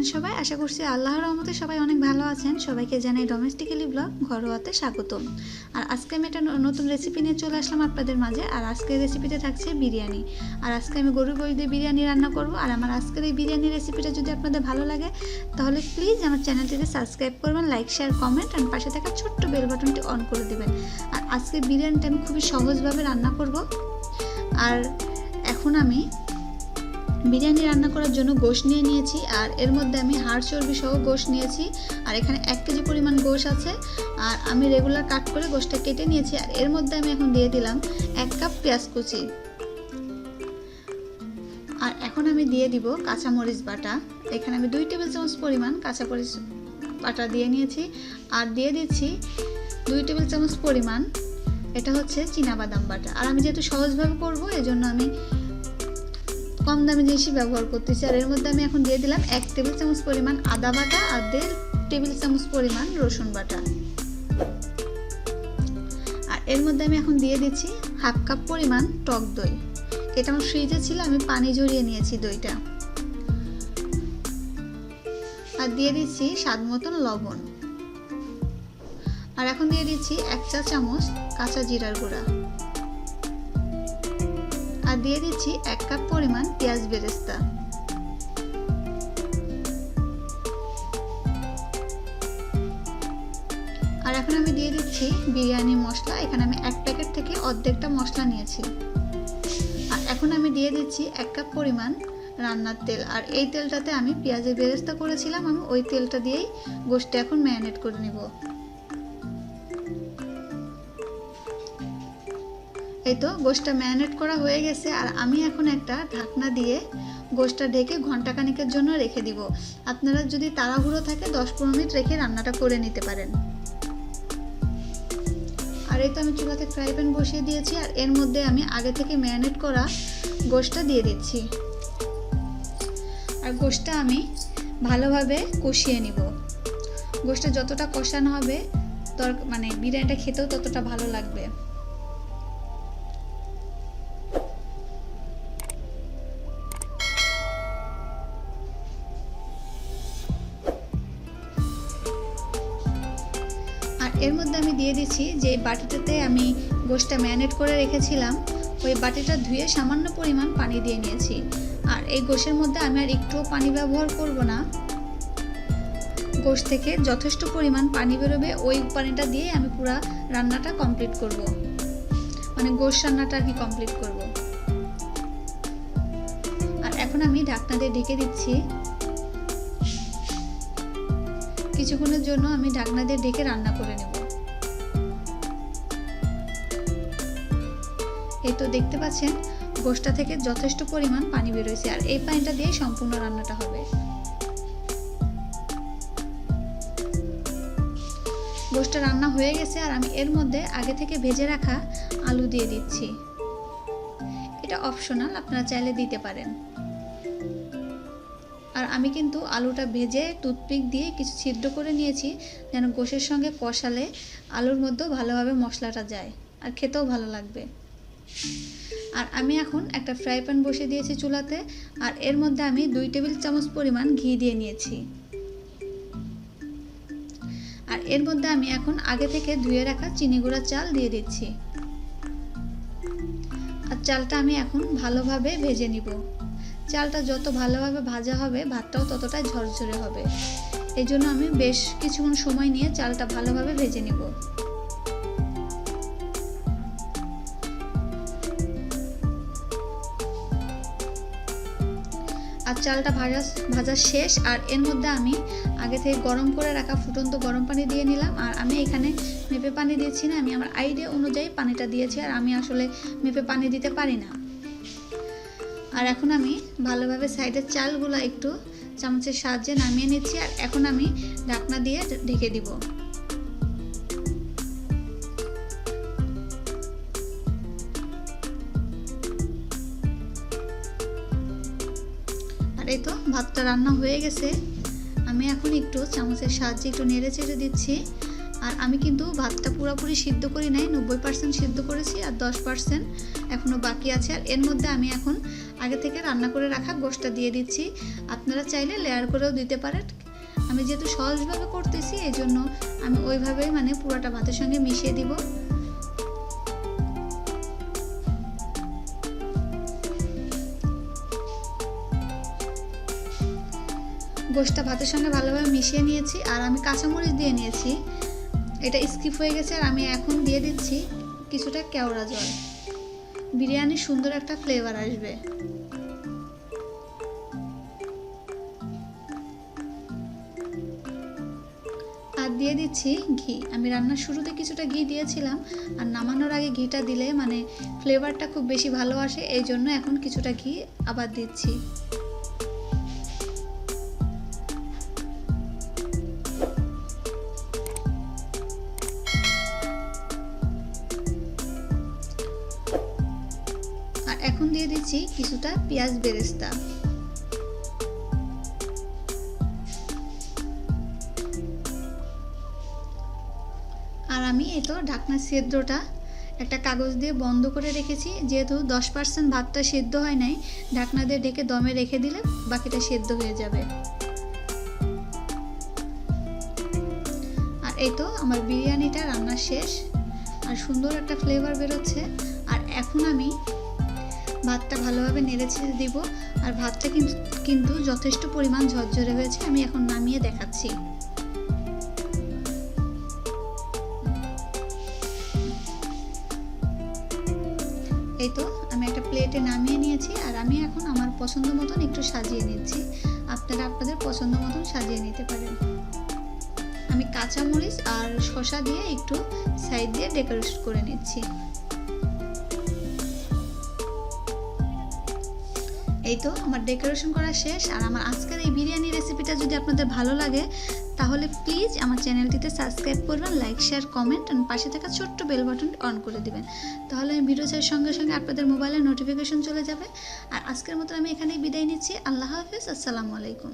আছেন সবাই? আশা করছি আল্লাহর রহমতে সবাই অনেক ভালো আছেন। সবাইকে জানাই ডোমেস্টিক্যালি ব্লগ ঘরোয়াতে স্বাগতম। আর আজকে আমি একটা নতুন রেসিপি নিয়ে চলে আসলাম আপনাদের মাঝে। আর আজকের রেসিপিতে থাকছে বিরিয়ানি। আর আজকে আমি গরুর গোশ দিয়ে বিরিয়ানি রান্না করব। আর আমার আজকের এই বিরিয়ানি রেসিপিটা যদি আপনাদের ভালো লাগে, তাহলে প্লিজ আমার চ্যানেলটিতে সাবস্ক্রাইব করবেন লাইক শেয়ার কমেন্ট আর পাশে থাকা ছোট্ট বেল বাটনটি অন করে দেবেন। আর আজকে বিরিয়ানিটা আমি খুবই সহজভাবে রান্না করব। আর এখন আমি বিরিয়ানি রান্না করার জন্য গোশ নিয়ে নিয়েছি, আর এর মধ্যে আমি হাড় চর্বি সহ গোশ নিয়েছি, আর এখানে এক কেজি পরিমাণ গোশ আছে, আর আমি রেগুলার কাট করে গোশটা কেটে নিয়েছি, আর এর মধ্যে আমি এখন দিয়ে দিলাম এক কাপ পেঁয়াজ কুচি। আর এখন আমি দিয়ে দিব কাঁচামরিচ বাটা, এখানে আমি দুই টেবিল চামচ পরিমাণ কাঁচামরিচ বাটা দিয়ে নিয়েছি, আর দিয়ে দিচ্ছি দুই টেবিল চামচ পরিমাণ, এটা হচ্ছে বাদাম বাটা। আর আমি যেহেতু সহজভাবে করব, এজন্য আমি কম দামি জিনিসই ব্যবহার করতেছি। আর এর মধ্যে আমি এখন দিয়ে দিলাম এক টেবিল চামচ পরিমাণ আদা বাটা আর দেড় টেবিল চামচ পরিমাণ রসুন বাটা। আর এর মধ্যে আমি এখন দিয়ে দিচ্ছি হাফ কাপ পরিমাণ টক দই। এটা আমার ফ্রিজে ছিল, আমি পানি ঝরিয়ে নিয়েছি দইটা। আর দিয়ে দিচ্ছি স্বাদ মতন লবণ। আর এখন দিয়ে দিচ্ছি এক চা চামচ কাঁচা জিরার গুঁড়া। আর দিয়ে দিচ্ছি এক কাপ পরিমাণ পেঁয়াজ বেরেস্তা। আর এখন আমি দিয়ে দিচ্ছি বিরিয়ানি মশলা। এখানে আমি এক প্যাকেট থেকে অর্ধেকটা মশলা নিয়েছি। আর এখন আমি দিয়ে দিচ্ছি এক কাপ পরিমাণ রান্নার তেল। আর এই তেলটাতে আমি পেঁয়াজের বেরেস্তা করেছিলাম, আমি ওই তেলটা দিয়েই গোষ্ঠী এখন ম্যারিনেট করে নেব। এই তো গোশটা ম্যারিনেট করা হয়ে গেছে আর আমি এখন একটা ঢাকনা দিয়ে গোশটা ঢেকে ঘণ্টা খানিকের জন্য রেখে দিব। আপনারা যদি তাড়াহুড়ো থাকে দশ পনেরো মিনিট রেখে রান্নাটা করে নিতে পারেন। আর এই তো আমি চুলাতে ফ্রাই প্যান বসিয়ে দিয়েছি আর এর মধ্যে আমি আগে থেকে ম্যারিনেট করা গোশটা দিয়ে দিচ্ছি। আর গোশটা আমি ভালোভাবে কষিয়ে নিব। গোশটা যতটা কষানো হবে তর মানে বিরিয়ানিটা খেতেও ততটা ভালো লাগবে। আমি দিয়ে দিচ্ছি যে বাটিটাতে আমি গোশটা ম্যারিনেট করে রেখেছিলাম, ওই বাটিটা ধুয়ে সামান্য পরিমাণ পানি দিয়ে নিয়েছি। আর এই গোশের মধ্যে আমি আর একটুও পানি ব্যবহার করব না। গোশ থেকে যথেষ্ট পরিমাণ পানি বেরোবে, ওই পানিটা দিয়ে আমি পুরো রান্নাটা কমপ্লিট করব। মানে গোশ রান্নাটা আর কি কমপ্লিট করব। আর এখন আমি ঢাকনা দিয়ে ঢেকে দিচ্ছি। কিছুক্ষণের জন্য আমি ঢাকনা দিয়ে ঢেকে রান্না করে নেব। এই তো দেখতে পাচ্ছেন, গোষ্ঠটা থেকে যথেষ্ট পরিমাণ পানি বেরোয়েছে আর এই পানিটা দিয়ে সম্পূর্ণ রান্নাটা হবে। গোষ্ঠটা রান্না হয়ে গেছে আর আমি এর মধ্যে আগে থেকে ভেজে রাখা আলু দিয়ে দিচ্ছি। এটা অপশনাল, আপনারা চাইলে দিতে পারেন। আর আমি কিন্তু আলুটা ভেজে টুথপিক দিয়ে কিছু ছিদ্র করে নিয়েছি, যেন গোশের সঙ্গে কষালে আলুর মধ্যেও ভালোভাবে মশলাটা যায় আর খেতেও ভালো লাগবে। আর আমি এখন একটা ফ্রাই প্যান বসিয়ে দিয়েছি চুলাতে, আর এর মধ্যে আমি দুই টেবিল চামচ পরিমাণ ঘি দিয়ে নিয়েছি। আর এর মধ্যে আমি এখন আগে থেকে ধুয়ে রাখা চিনি গুঁড়া চাল দিয়ে দিচ্ছি। আর চালটা আমি এখন ভালোভাবে ভেজে নিব। চালটা যত ভালোভাবে ভাজা হবে, ভাতটাও ততটাই ঝরঝরে হবে। এই জন্য আমি বেশ কিছুক্ষণ সময় নিয়ে চালটা ভালোভাবে ভেজে নিব। চালটা ভাজা ভাজা শেষ আর এর মধ্যে আমি আগে থেকে গরম করে রাখা ফুটন্ত গরম পানি দিয়ে নিলাম। আর আমি এখানে মেপে পানি দিয়েছি না, আমি আমার আইডিয়া অনুযায়ী পানিটা দিয়েছি আর আমি আসলে মেপে পানি দিতে পারি না। আর এখন আমি ভালোভাবে সাইডের চালগুলো একটু চামচের সাহায্যে নামিয়ে নিচ্ছি আর এখন আমি ঢাকনা দিয়ে ঢেকে দিব। এই তো, ভাতটা রান্না হয়ে গেছে। আমি এখন একটু চামচের সাহায্যে একটু নেড়ে চেড়ে দিচ্ছি। আর আমি কিন্তু ভাতটা পুরোপুরি সিদ্ধ করি নাই, নব্বই পার্সেন্ট সিদ্ধ করেছি আর দশ পার্সেন্ট এখনও বাকি আছে। আর এর মধ্যে আমি এখন আগে থেকে রান্না করে রাখা গোশটা দিয়ে দিচ্ছি। আপনারা চাইলে লেয়ার করেও দিতে পারেন। আমি যেহেতু সহজভাবে করতেছি এই জন্য আমি ওইভাবেই মানে পুরোটা ভাতের সঙ্গে মিশিয়ে দিব। গোশটা ভাতের সঙ্গে ভালোভাবে মিশিয়ে নিয়েছি, আর আমি কাঁচামরিচ দিয়ে নিয়েছি। এটা স্কিপ হয়ে গেছে, আর আমি এখন দিয়ে দিচ্ছি কিছুটা কেওড়া জল। বিরিয়ানির সুন্দর একটা ফ্লেভার আসবে। আর দিয়ে দিচ্ছি ঘি। আমি রান্নার শুরুতে কিছুটা ঘি দিয়েছিলাম, আর নামানোর আগে ঘিটা দিলে মানে ফ্লেভারটা খুব বেশি ভালো আসে, এই জন্য এখন কিছুটা ঘি আবার দিচ্ছি। এখন দিয়ে দিচ্ছি কিছুটা পেঁয়াজ বেরেস্তা। আর আমি এই তো ঢাকনা সেদ্ধটা একটা কাগজ দিয়ে বন্ধ করে রেখেছি, যেহেতু দশ পার্সেন্ট ভাতটা সেদ্ধ হয় নাই, ঢাকনা দিয়ে ঢেকে দমে রেখে দিলে বাকিটা সেদ্ধ হয়ে যাবে। আর এই তো আমার বিরিয়ানিটা রান্না শেষ, আর সুন্দর একটা ফ্লেভার বেরোচ্ছে। আর এখন আমি ভাতটা ভালোভাবে নেড়ে ছেড়ে দিব। আর ভাতটা কিন্তু যথেষ্ট পরিমাণ ঝরঝরে হয়েছে, আমি এখন নামিয়ে দেখাচ্ছি। এই তো, আমি একটা প্লেটে নামিয়ে নিয়েছি, আর আমি এখন আমার পছন্দ মতন একটু সাজিয়ে নিচ্ছি। আপনারা আপনাদের পছন্দ মতন সাজিয়ে নিতে পারেন। আমি কাঁচামরিচ আর শসা দিয়ে একটু সাইড দিয়ে ডেকোরেট করে নিচ্ছি। এই তো আমার ডেকোরেশন করা শেষ। আর আমার আজকের এই বিরিয়ানি রেসিপিটা যদি আপনাদের ভালো লাগে, তাহলে প্লিজ আমার চ্যানেলটিতে সাবস্ক্রাইব করবেন লাইক শেয়ার কমেন্ট আর পাশে থাকা ছোট্ট বেল বাটন অন করে দিবেন। তাহলে আমি ভিডিও চাই সঙ্গে সঙ্গে আপনাদের মোবাইলে নোটিফিকেশন চলে যাবে। আর আজকের মতো আমি এখানেই বিদায় নিচ্ছি। আল্লাহ হাফিজ। আসসালামু আলাইকুম।